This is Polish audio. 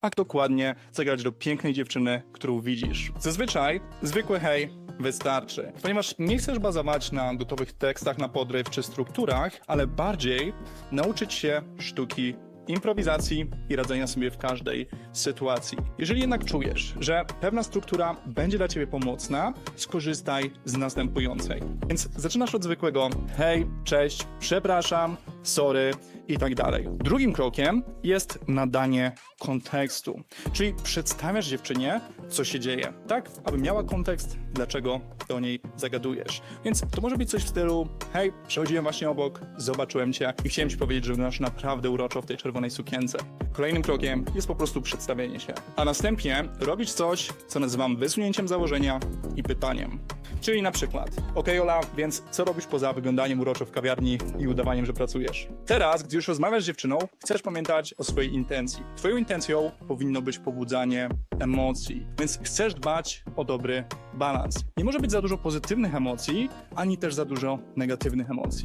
a dokładnie zagrać do pięknej dziewczyny, którą widzisz. Zazwyczaj zwykły hej wystarczy, ponieważ nie chcesz bazować na gotowych tekstach na podryw czy strukturach, ale bardziej nauczyć się sztuki improwizacji i radzenia sobie w każdej sytuacji. Jeżeli jednak czujesz, że pewna struktura będzie dla ciebie pomocna, skorzystaj z następującej. Więc zaczynasz od zwykłego hej, cześć, przepraszam, sorry i tak dalej. Drugim krokiem jest nadanie kontekstu, czyli przedstawiasz dziewczynie, co się dzieje, tak, aby miała kontekst, dlaczego do niej zagadujesz. Więc to może być coś w stylu hej, przechodziłem właśnie obok, zobaczyłem cię i chciałem ci powiedzieć, że wyglądasz naprawdę uroczo w tej czerwonej sukience. Kolejnym krokiem jest po prostu przedstawienie się, a następnie robić coś, co nazywam wysunięciem założenia i pytaniem. Czyli na przykład, okej Ola, więc co robisz poza wyglądaniem uroczo w kawiarni i udawaniem, że pracujesz? Teraz, gdy już rozmawiasz z dziewczyną, chcesz pamiętać o swojej intencji. Twoją intencją powinno być pobudzanie emocji, więc chcesz dbać o dobry balans. Nie może być za dużo pozytywnych emocji, ani też za dużo negatywnych emocji.